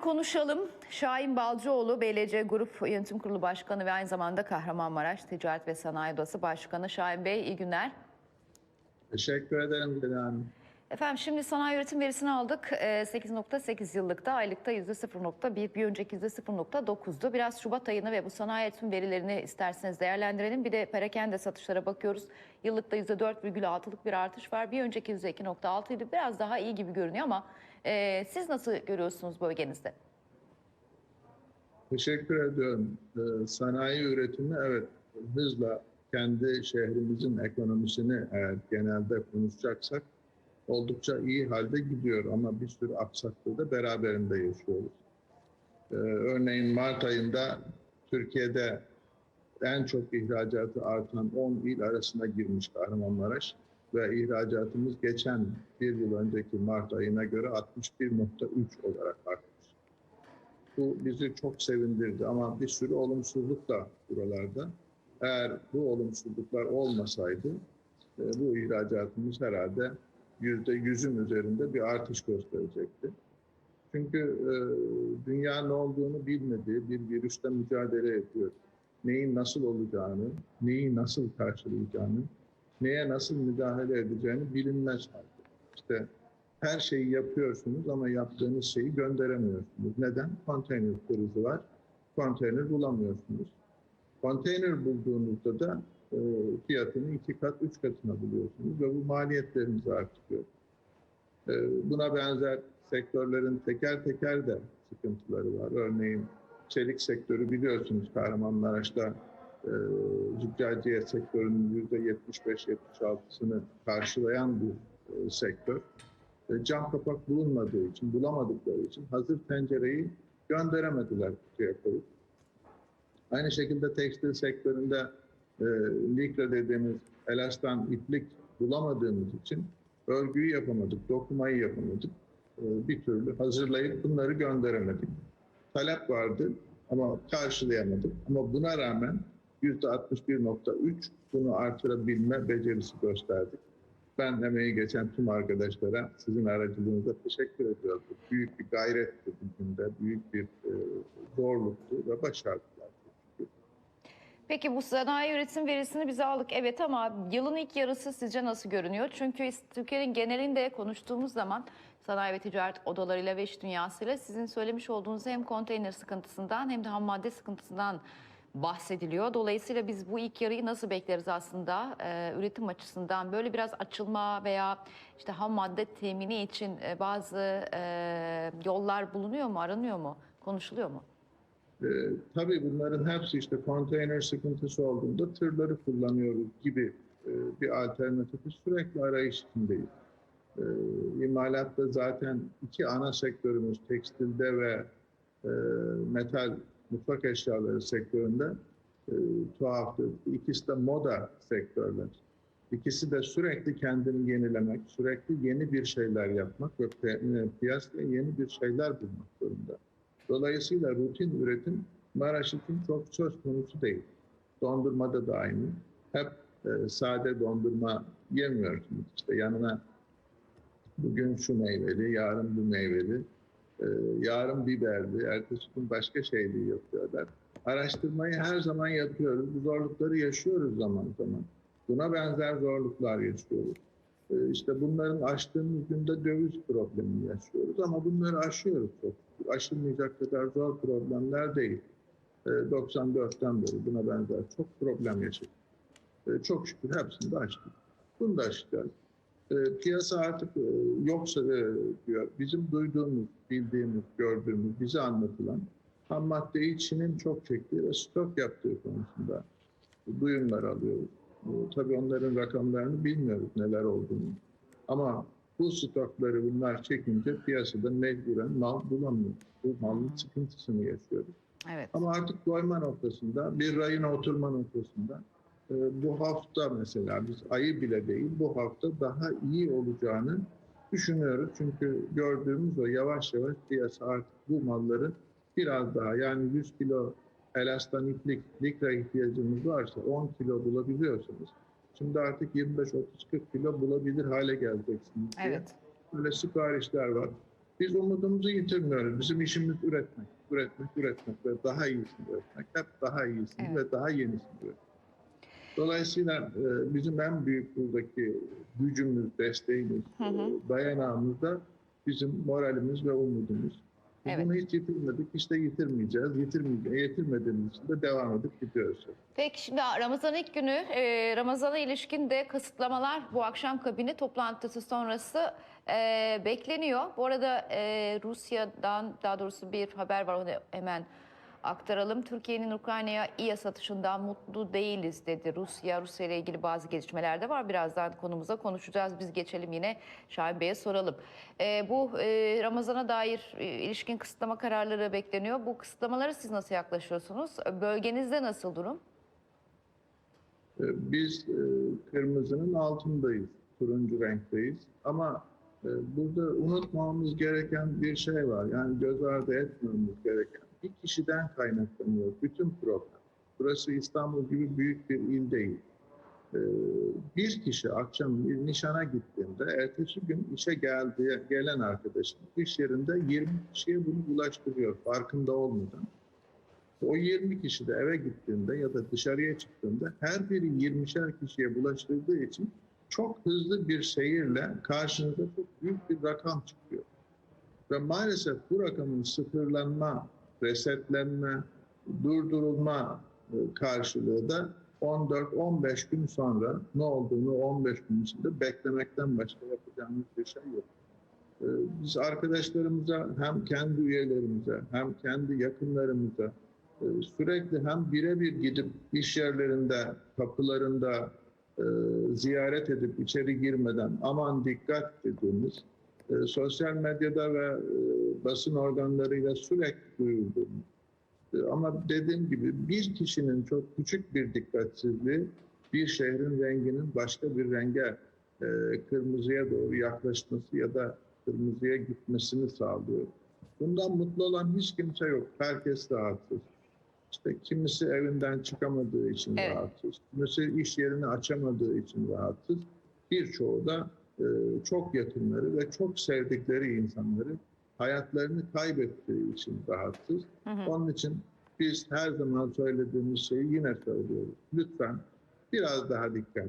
konuşalım. Şahin Balcıoğlu, BLC Grup Yönetim Kurulu Başkanı ve aynı zamanda Kahramanmaraş Ticaret ve Sanayi Odası Başkanı. Şahin Bey iyi günler. Teşekkür ederim Dilan Hanım. Efendim şimdi sanayi üretim verisini aldık. Ee, 8.8 yıllıkta, aylıkta %0.1, bir önceki %0.9'du. Biraz Şubat ayını ve bu sanayi üretim verilerini isterseniz değerlendirelim. Bir de perakende satışlara bakıyoruz. Yıllıkta %4,6'lık bir artış var. Bir önceki %2.6 idi. Biraz daha iyi gibi görünüyor ama e, siz nasıl görüyorsunuz bölgenizde? Teşekkür ediyorum. Ee, Sanayi üretimi evet hızla kendi şehrimizin ekonomisini eğer genelde konuşacaksak oldukça iyi halde gidiyor ama bir sürü aksaklığı da beraberinde yaşıyoruz. Ee, Örneğin Mart ayında Türkiye'de en çok ihracatı artan 10 il arasına girmiş Kahramanmaraş ve ihracatımız geçen bir yıl önceki Mart ayına göre 61.3 olarak artmış. Bu bizi çok sevindirdi ama bir sürü olumsuzluk da buralarda. Eğer bu olumsuzluklar olmasaydı e, bu ihracatımız herhalde yüzde yüzün üzerinde bir artış gösterecekti. Çünkü e, dünya ne olduğunu bilmediği bir virüste mücadele ediyor. Neyin nasıl olacağını, neyi nasıl karşılayacağını, neye nasıl müdahale edeceğini bilinmez halde. İşte her şeyi yapıyorsunuz ama yaptığınız şeyi gönderemiyorsunuz. Neden? Konteyner krizi var. Konteyner bulamıyorsunuz. Konteyner bulduğunuzda da e, fiyatını iki kat, üç katına buluyorsunuz ve bu maliyetlerinizi artırıyor. E, buna benzer sektörlerin teker teker de sıkıntıları var. Örneğin çelik sektörü biliyorsunuz Kahramanmaraş'ta e, züccaciye sektörünün yüzde 75-76'sını karşılayan bir e, sektör. Cam kapak bulunmadığı için, bulamadıkları için hazır tencereyi gönderemediler kutuya koyup. Aynı şekilde tekstil sektöründe e, dediğimiz elastan iplik bulamadığımız için örgüyü yapamadık, dokumayı yapamadık. E, bir türlü hazırlayıp bunları gönderemedik. Talep vardı ama karşılayamadık. Ama buna rağmen %61.3 bunu artırabilme becerisi gösterdik. Ben emeği geçen tüm arkadaşlara sizin aracılığınızla teşekkür ediyorum. Büyük bir gayretti bugün de, büyük bir e, zorluktu ve başardılar. Peki bu sanayi üretim verisini bize aldık evet ama yılın ilk yarısı sizce nasıl görünüyor? Çünkü Türkiye'nin genelinde konuştuğumuz zaman sanayi ve ticaret odalarıyla ve iş dünyasıyla sizin söylemiş olduğunuz hem konteyner sıkıntısından hem de ham madde sıkıntısından bahsediliyor. Dolayısıyla biz bu ilk yarıyı nasıl bekleriz aslında ee, üretim açısından? Böyle biraz açılma veya işte ham madde temini için e, bazı e, yollar bulunuyor mu, aranıyor mu, konuşuluyor mu? Ee, tabii bunların hepsi işte konteyner sıkıntısı olduğunda tırları kullanıyoruz gibi e, bir alternatifi sürekli arayış içindeyiz. Ee, imalatta zaten iki ana sektörümüz tekstilde ve e, metal mutfak eşyaları sektöründe e, tuhaftır. İkisi de moda sektörler. İkisi de sürekli kendini yenilemek, sürekli yeni bir şeyler yapmak ve pi- piyasaya yeni bir şeyler bulmak zorunda. Dolayısıyla rutin üretim Maraş için çok söz konusu değil. Dondurmada da aynı. Hep e, sade dondurma yemiyorsunuz. İşte yanına bugün şu meyveli, yarın bu meyveli, e, yarın biberli, ertesi gün başka şeyli yapıyorlar. Araştırmayı her zaman yapıyoruz. Bu zorlukları yaşıyoruz zaman zaman. Buna benzer zorluklar yaşıyoruz. E, işte bunların aştığımız günde döviz problemini yaşıyoruz ama bunları aşıyoruz çok. Aşılmayacak kadar zor problemler değil. E, 94'ten beri buna benzer çok problem yaşadık. Çok şükür hepsini de aştık. Bunu da aşacağız. E, piyasa artık e, yoksa e, diyor. Bizim duyduğumuz, bildiğimiz, gördüğümüz, bize anlatılan ham maddeyi Çin'in çok çektiği ve stok yaptığı konusunda duyumlar alıyoruz. E, tabii onların rakamlarını bilmiyoruz neler olduğunu. Ama bu stokları bunlar çekince piyasada mecburen mal bulamıyoruz. Bu malın sıkıntısını yaşıyoruz. Evet. Ama artık doyma noktasında, bir rayına oturma noktasında bu hafta mesela biz ayı bile değil bu hafta daha iyi olacağını düşünüyoruz. Çünkü gördüğümüz o yavaş yavaş piyasa artık bu malların biraz daha yani 100 kilo elastan iplik, likra ihtiyacımız varsa 10 kilo bulabiliyorsanız şimdi artık 25-30-40 kilo bulabilir hale geleceksiniz diye Evet. böyle siparişler var. Biz umudumuzu yitirmiyoruz. Bizim işimiz üretmek, üretmek, üretmek ve daha iyisini üretmek. Hep daha iyisini Evet. ve daha yenisini üretmek. Dolayısıyla e, bizim en büyük buradaki gücümüz, desteğimiz, Hı hı. e, dayanağımız da bizim moralimiz ve umudumuz. Biz Evet. Bunu hiç yitirmedik, işte yitirmeyeceğiz. Yitirmeyeceğiz. Yitirmediğimiz için de devam edip gidiyoruz. Peki şimdi Ramazan ilk günü e, Ramazan'a ilişkin de kısıtlamalar bu akşam kabine toplantısı sonrası e, bekleniyor. Bu arada e, Rusya'dan daha doğrusu bir haber var onu hemen aktaralım. Türkiye'nin Ukrayna'ya İYA satışından mutlu değiliz dedi Rusya. Rusya ile ilgili bazı gelişmeler de var. Birazdan konumuza konuşacağız. Biz geçelim yine Şahin Bey'e soralım. E, bu e, Ramazan'a dair e, ilişkin kısıtlama kararları bekleniyor. Bu kısıtlamalara siz nasıl yaklaşıyorsunuz? Bölgenizde nasıl durum? Ee, Biz e, kırmızının altındayız, turuncu renkteyiz. Ama e, burada unutmamamız gereken bir şey var. Yani göz ardı etmememiz gereken. Bir kişiden kaynaklanıyor bütün problem. Burası İstanbul gibi büyük bir il değil. Ee, Bir kişi akşam bir nişana gittiğinde, ertesi gün işe geldiği, gelen arkadaşın iş yerinde 20 kişiye bunu bulaştırıyor farkında olmadan. O 20 kişi de eve gittiğinde ya da dışarıya çıktığında her biri 20'şer kişiye bulaştırdığı için çok hızlı bir seyirle karşınıza çok büyük bir rakam çıkıyor. Ve maalesef bu rakamın sıfırlanma, resetlenme, durdurulma e, karşılığı da 14-15 gün sonra ne olduğunu 15 gün içinde beklemekten başka yapacağımız bir şey yok. Ee, Biz arkadaşlarımıza hem kendi üyelerimize hem kendi yakınlarımıza e, sürekli hem birebir gidip iş yerlerinde, kapılarında e, ziyaret edip içeri girmeden aman dikkat dediğimiz e, sosyal medyada ve e, basın organlarıyla sürekli duyurduğumuz e, ama dediğim gibi bir kişinin çok küçük bir dikkatsizliği bir şehrin renginin başka bir renge e, kırmızıya doğru yaklaşması ya da kırmızıya gitmesini sağlıyor. Bundan mutlu olan hiç kimse yok. Herkes rahatsız. İşte kimisi evinden çıkamadığı için Evet. rahatsız. Kimisi iş yerini açamadığı için rahatsız. Birçoğu da çok yakınları ve çok sevdikleri insanları hayatlarını kaybettiği için rahatsız. Hı hı. Onun için biz her zaman söylediğimiz şeyi yine söylüyoruz. Lütfen biraz daha dikkat.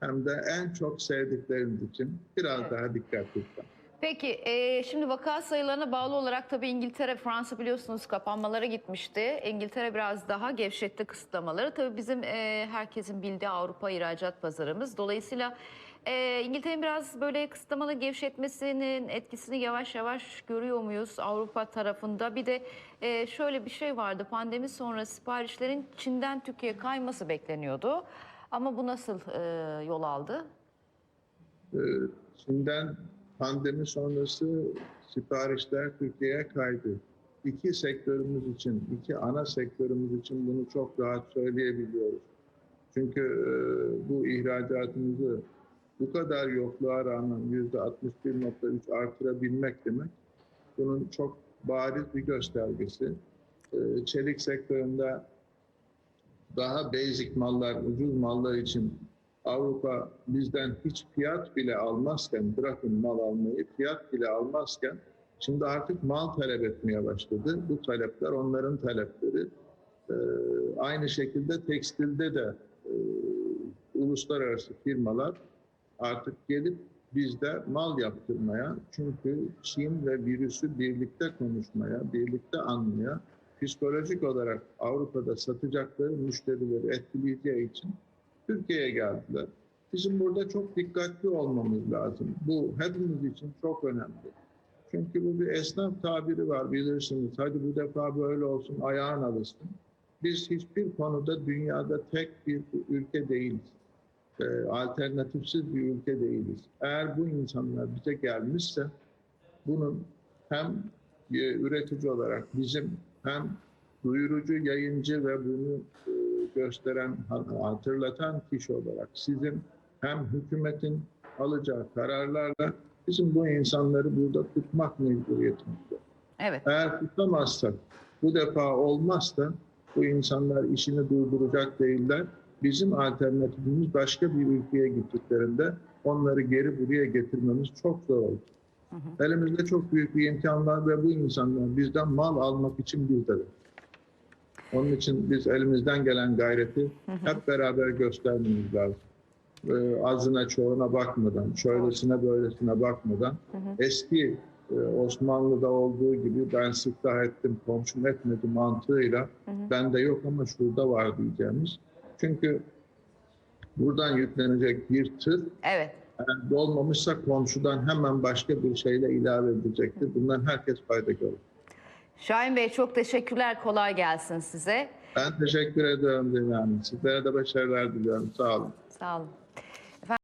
Hem de en çok sevdikleriniz için biraz Evet. daha dikkat lütfen. Peki e, şimdi vaka sayılarına bağlı olarak tabii İngiltere, Fransa biliyorsunuz kapanmalara gitmişti. İngiltere biraz daha gevşetti kısıtlamaları. Tabii bizim e, herkesin bildiği Avrupa ihracat pazarımız. Dolayısıyla e, İngiltere'nin biraz böyle kısıtlamaları gevşetmesinin etkisini yavaş yavaş görüyor muyuz Avrupa tarafında? Bir de e, şöyle bir şey vardı pandemi sonrası siparişlerin Çin'den Türkiye'ye kayması bekleniyordu. Ama bu nasıl e, yol aldı? Ee, Çin'den pandemi sonrası siparişler Türkiye'ye kaydı. İki sektörümüz için, iki ana sektörümüz için bunu çok rahat söyleyebiliyoruz. Çünkü e, bu ihracatımızı bu kadar yokluğa rağmen yüzde 61.3 artırabilmek demek bunun çok bariz bir göstergesi. Ee, Çelik sektöründe daha basic mallar, ucuz mallar için Avrupa bizden hiç fiyat bile almazken, bırakın mal almayı, fiyat bile almazken şimdi artık mal talep etmeye başladı. Bu talepler onların talepleri. Ee, aynı şekilde tekstilde de e, uluslararası firmalar artık gelip bizde mal yaptırmaya, çünkü Çin ve virüsü birlikte konuşmaya, birlikte anmaya, psikolojik olarak Avrupa'da satacakları müşterileri etkileyeceği için Türkiye'ye geldiler. Bizim burada çok dikkatli olmamız lazım. Bu hepimiz için çok önemli. Çünkü bu bir esnaf tabiri var bilirsiniz. Hadi bu defa böyle olsun, ayağın alışsın. Biz hiçbir konuda dünyada tek bir ülke değiliz. Ee, alternatifsiz bir ülke değiliz. Eğer bu insanlar bize gelmişse bunun hem e, üretici olarak bizim hem duyurucu, yayıncı ve bunu e, gösteren, hatırlatan kişi olarak sizin hem hükümetin alacağı kararlarla bizim bu insanları burada tutmak mecburiyetimiz var. Evet. Eğer tutamazsak, bu defa olmazsa bu insanlar işini durduracak değiller. Bizim alternatifimiz başka bir ülkeye gittiklerinde onları geri buraya getirmemiz çok zor olur. Elimizde çok büyük bir imkan var ve bu insanlar bizden mal almak için bizdedir. Onun için biz elimizden gelen gayreti hep beraber göstermemiz lazım. Ee, azına çoğuna bakmadan, şöylesine böylesine bakmadan eski e, Osmanlı'da olduğu gibi ben siftah ettim, komşum etmedi mantığıyla bende yok ama şurada var diyeceğimiz. Çünkü buradan yüklenecek bir tır Evet. eğer dolmamışsa komşudan hemen başka bir şeyle ilave edecektir. Bundan herkes fayda görür. Şahin Bey çok teşekkürler. Kolay gelsin size. Ben teşekkür ediyorum Hanım. Sizlere de başarılar diliyorum. Sağ olun. Sağ olun.